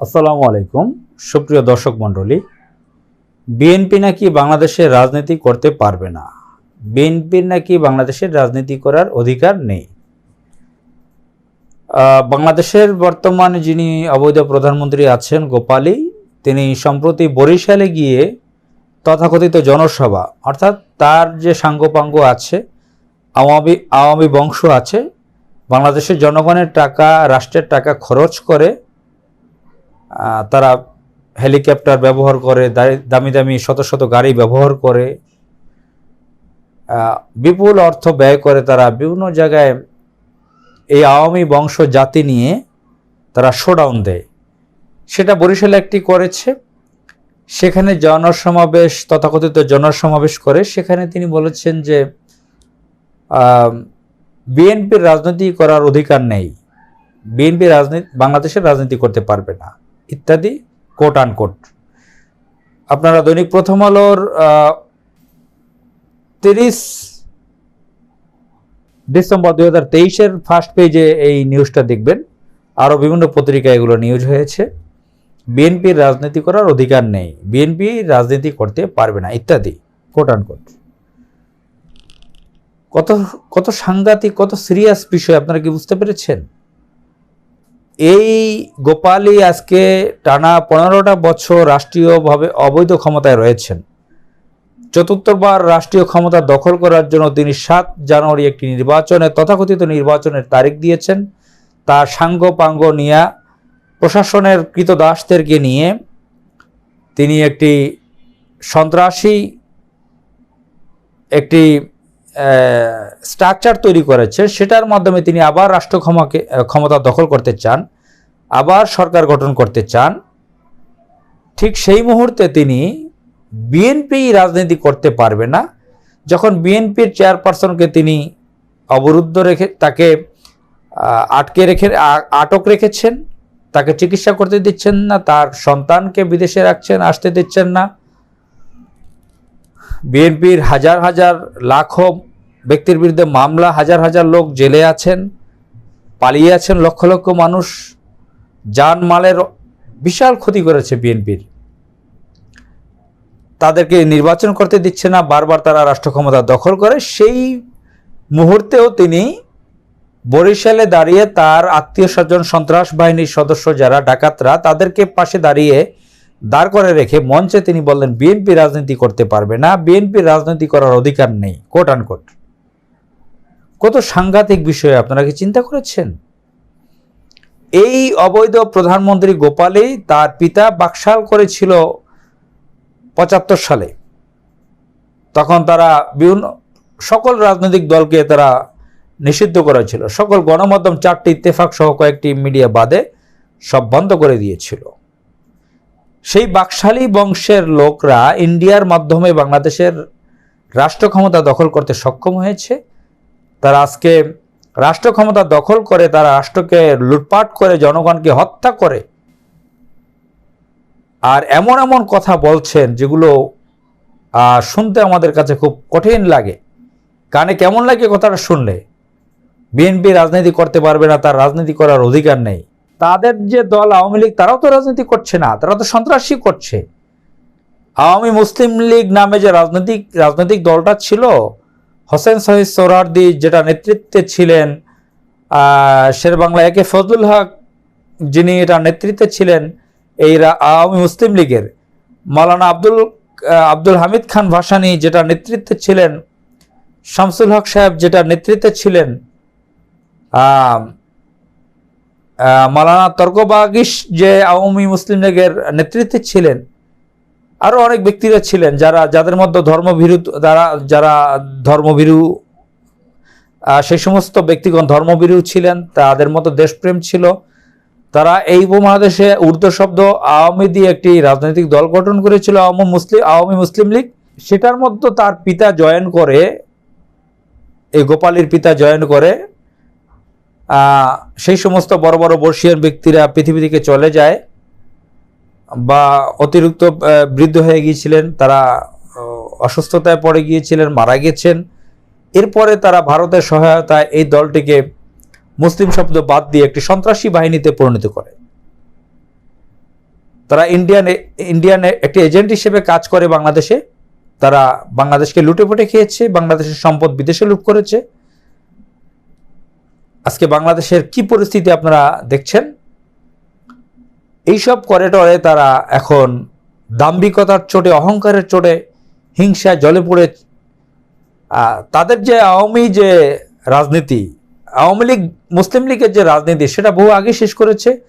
আসসালামু আলাইকুম, সুপ্রিয় দর্শক মণ্ডলী। বিএনপি নাকি বাংলাদেশে রাজনীতি করতে পারবে না? বিএনপির নাকি বাংলাদেশের রাজনীতি করার অধিকার নেই? বাংলাদেশের বর্তমান যিনি অবৈধ প্রধানমন্ত্রী আছেন গোপালী তিনি সম্প্রতি বরিশালে গিয়ে তথাকথিত জনসভা, অর্থাৎ তার যে সাঙ্গপাঙ্গ আছে, আওয়ামী আওয়ামী বংশ আছে, বাংলাদেশের জনগণের টাকা, রাষ্ট্রের টাকা খরচ করে তারা হেলিকপ্টার ব্যবহার করে দামি দামি শত শত গাড়ি ব্যবহার করে বিপুল অর্থ ব্যয় করে তারা বিভিন্ন জায়গায় এই আওয়ামী বংশ জাতি নিয়ে তারা শোডাউন দেয়। সেটা বরিশালে একটি করেছে। সেখানে জনসমাবেশ, তথাকথিত জনসমাবেশ করে। সেখানে তিনি বলেছেন যে বিএনপির রাজনীতি করার অধিকার নেই। বিএনপি রাজনীতি বাংলাদেশের রাজনীতি করতে পারবে না। ইত্যাদি কোট আনকোট আপনারা দৈনিক প্রথম আলোর তিরিশ ডিসেম্বর দুই হাজার তেইশের ফার্স্ট পেজে এই নিউজটা দেখবেন। আরও বিভিন্ন পত্রিকায় এগুলো নিউজ হয়েছে। বিএনপির রাজনীতি করার অধিকার নেই। বিএনপি রাজনীতি করতে পারবে না, ইত্যাদি কোট আনকোট কত কত সাংঘাতিক, কত সিরিয়াস বিষয়, আপনারা কি বুঝতে পেরেছেন? এই গোপালই আজকে টানা পনেরোটা বছর রাষ্ট্রীয়ভাবে অবৈধ ক্ষমতায় রয়েছেন। চতুর্থবার রাষ্ট্রীয় ক্ষমতা দখল করার জন্য তিনি সাত জানুয়ারি একটি নির্বাচনে তথাকথিত নির্বাচনের তারিখ দিয়েছেন। তার সাঙ্গ পাঙ্গ নিয়ে প্রশাসনের কৃতদাসদেরকে নিয়ে তিনি একটি সন্ত্রাসী, একটি স্ট্রাকচার তৈরি করেছে সেটার মাধ্যমে তিনি আবার রাষ্ট্র ক্ষমাকে ক্ষমতা দখল করতে চান, আবার সরকার গঠন করতে চান। ঠিক সেই মুহূর্তে তিনি বিএনপি রাজনীতি করতে পারবে না। যখন বিএনপির চেয়ারপারসনকে তিনি অবরুদ্ধ রেখে, তাকে আটকে রেখে আটক রেখেছেন, তাকে চিকিৎসা করতে দিচ্ছেন না, তার সন্তানকে বিদেশে রাখছেন, আসতে দিচ্ছেন না। বিএনপির হাজার হাজার, লাখো ব্যক্তির বিরুদ্ধে মামলা, হাজার হাজার লোক জেলে আছেন, পালিয়ে আছেন লক্ষ লক্ষ মানুষ। জানমালের বিশাল ক্ষতি করেছে বিএনপির। তাদেরকে নির্বাচন করতে দিচ্ছে না, বারবার তারা রাষ্ট্র ক্ষমতা দখল করে। সেই মুহূর্তেও তিনি বরিশালে দাঁড়িয়ে তার আত্মীয় স্বজন সন্ত্রাস বাহিনীর সদস্য যারা ডাকাতরা, তাদেরকে পাশে দাঁড়িয়ে দাঁড় করে রেখে মঞ্চে তিনি বললেন, বিএনপি রাজনীতি করতে পারবে না, বিএনপি রাজনীতি করার অধিকার নেই কোট আনকোট কত সাংঘাতিক বিষয়ে, আপনারা কি চিন্তা করেছেন? এই অবৈধ প্রধানমন্ত্রী গোপালী তার পিতা বাকশাল করেছিল পঁচাত্তর সালে। তখন তারা বিভিন্ন সকল রাজনৈতিক দলকে তারা নিষিদ্ধ করেছিল। সকল গণমাধ্যম চারটি ইত্তেফাক সহ কয়েকটি মিডিয়া বাদে সব বন্ধ করে দিয়েছিল। সেই বাকশালী বংশের লোকরা ইন্ডিয়ার মাধ্যমে বাংলাদেশের রাষ্ট্র ক্ষমতা দখল করতে সক্ষম হয়েছে। তারা আজকে রাষ্ট্র ক্ষমতা দখল করে, তারা রাষ্ট্রকে লুটপাট করে, জনগণকে হত্যা করে। আর এমন এমন কথা বলছেন যেগুলো শুনতে আমাদের কাছে খুব কঠিন লাগে। কানে কেমন লাগে কথাটা শুনলে? বিএনপি রাজনীতি করতে পারবে না, তার রাজনীতি করার অধিকার নেই। তাদের যে দল আওয়ামী লীগ, তারাও তো রাজনীতি করছে না, তারা তো সন্ত্রাসী করছে। আওয়ামী মুসলিম লীগ নামে যে রাজনৈতিক রাজনৈতিক দলটা ছিল, হোসেন শহীদ সোহরার্দি যেটা নেতৃত্বে ছিলেন শের বাংলা একে ফজলুল হক, যিনি এটা নেতৃত্বে ছিলেন, এই আওয়ামী মুসলিম লীগের। মাওলানা আব্দুল আব্দুল হামিদ খান ভাসানি যেটা নেতৃত্বে ছিলেন, শামসুল হক সাহেব যেটা নেতৃত্বে ছিলেন আহ, তর্কবাগিস যে আওয়ামী মুসলিম লীগের নেতৃত্বে ছিলেন আরও অনেক ব্যক্তিরা ছিলেন যারা যাদের মধ্যে ধর্মভীরু যারা যারা ধর্মভীরু সেই সমস্ত ব্যক্তিগণ ধর্মভীরু ছিলেন তাদের মতো দেশপ্রেম ছিল। তারা এই উপমহাদেশে উর্দু শব্দ আওয়ামী দিয়ে একটি রাজনৈতিক দল গঠন করেছিল আওয়ামী মুসলিম আওয়ামী মুসলিম লীগ। সেটার মধ্যে তার পিতা জয়েন করে এই গোপালীর পিতা জয়েন করে সেই সমস্ত বড় বড় বর্ষিয়ান ব্যক্তিরা পৃথিবী থেকে চলে যায় বা অতিরিক্ত বৃদ্ধ হয়ে গিয়েছিলেন, তারা অসুস্থতায় পড়ে গিয়েছিলেন, মারা গেছেন। এরপরে তারা ভারতের সহায়তায় এই দলটিকে মুসলিম শব্দ বাদ দিয়ে একটি সন্ত্রাসী বাহিনীতে পরিণত করে। তারা ইন্ডিয়ান ইন্ডিয়ান একটি এজেন্ট হিসেবে কাজ করে বাংলাদেশে। তারা বাংলাদেশকে লুটে পুটে খেয়েছে, বাংলাদেশের সম্পদ বিদেশে লুট করেছে। আজকে বাংলাদেশের কি পরিস্থিতি আপনারা দেখছেন? এইসব করিডরে তারা এখন দাম্ভিকতার চোটে, অহংকারের চোটে, হিংসায় জলে পড়ে তাদের যে আওয়ামী যে রাজনীতি, আওয়ামী লীগ, মুসলিম লীগের যে রাজনীতি, সেটা বহু আগে শেষ করেছে।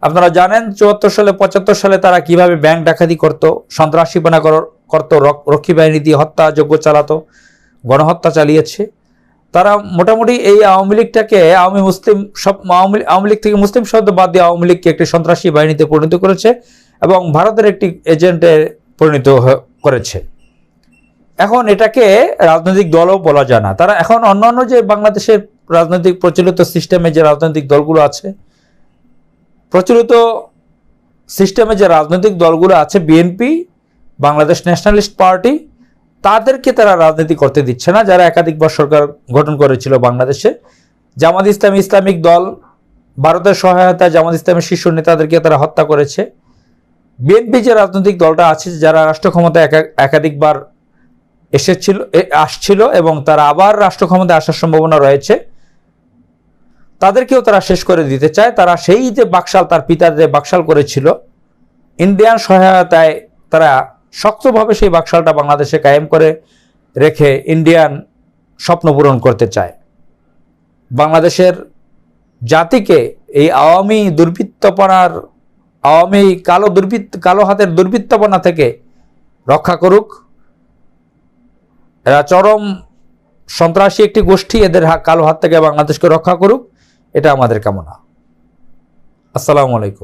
আপনারা জানেন, চুয়াত্তর সালে, পঁচাত্তর সালে তারা কীভাবে ব্যাংক ডাকাতি করত সন্ত্রাসীপনা কর- করত, রক- রক্ষী বাহিনী দিয়ে হত্যাযজ্ঞ চালাতো, গণহত্যা চালিয়েছে। তারা মোটামুটি এই আওয়ামী লীগটাকে আওয়ামী মুসলিম সব আওয়ামী আওয়ামী লীগ থেকে মুসলিম শব্দ বাদ দিয়ে আওয়ামী লীগকে একটি সন্ত্রাসী বাহিনীতে পরিণত করেছে এবং ভারতের একটি এজেন্টে পরিণত করেছে। এখন এটাকে রাজনৈতিক দলও বলা যায় না। তারা এখন অন্যান্য যে বাংলাদেশের রাজনৈতিক প্রচলিত সিস্টেমে যে রাজনৈতিক দলগুলো আছে, প্রচলিত সিস্টেমে যে রাজনৈতিক দলগুলো আছে, বিএনপি, বাংলাদেশ ন্যাশনালিস্ট পার্টি তাদেরকে তারা রাজনীতি করতে দিচ্ছে না, যারা একাধিকবার সরকার গঠন করেছিল বাংলাদেশে। জামাত ইসলামী ইসলামিক দল, ভারতের সহায়তায় জামাত ইসলামের শীর্ষ নেতাদেরকে তারা হত্যা করেছে। বিএনপি যে রাজনৈতিক দলটা আছে, যারা রাষ্ট্র ক্ষমতায় একা- একাধিকবার এসেছিল আসছিল এবং তারা আবার রাষ্ট্র ক্ষমতায় আসার সম্ভাবনা রয়েছে, তাদেরকেও তারা শেষ করে দিতে চায়। তারা সেই যে বাকশাল তার পিতা যে বাকশাল করেছিল, ইন্ডিয়ান সহায়তায় তারা শক্তভাবে সেই বাকশালটা বাংলাদেশে কায়েম করে রেখে ইন্ডিয়ান স্বপ্ন পূরণ করতে চায়। বাংলাদেশের জাতিকে এই আওয়ামী দুর্বৃত্তপনার, আওয়ামী কালো দুর্বৃত্ত, কালো হাতের দুর্বৃত্তপনা থেকে রক্ষা করুক। এরা চরম সন্ত্রাসী একটি গোষ্ঠী, এদের কালো হাত থেকে বাংলাদেশকে রক্ষা করুক। এটা আমাদের কামনা। আসসালামু আলাইকুম।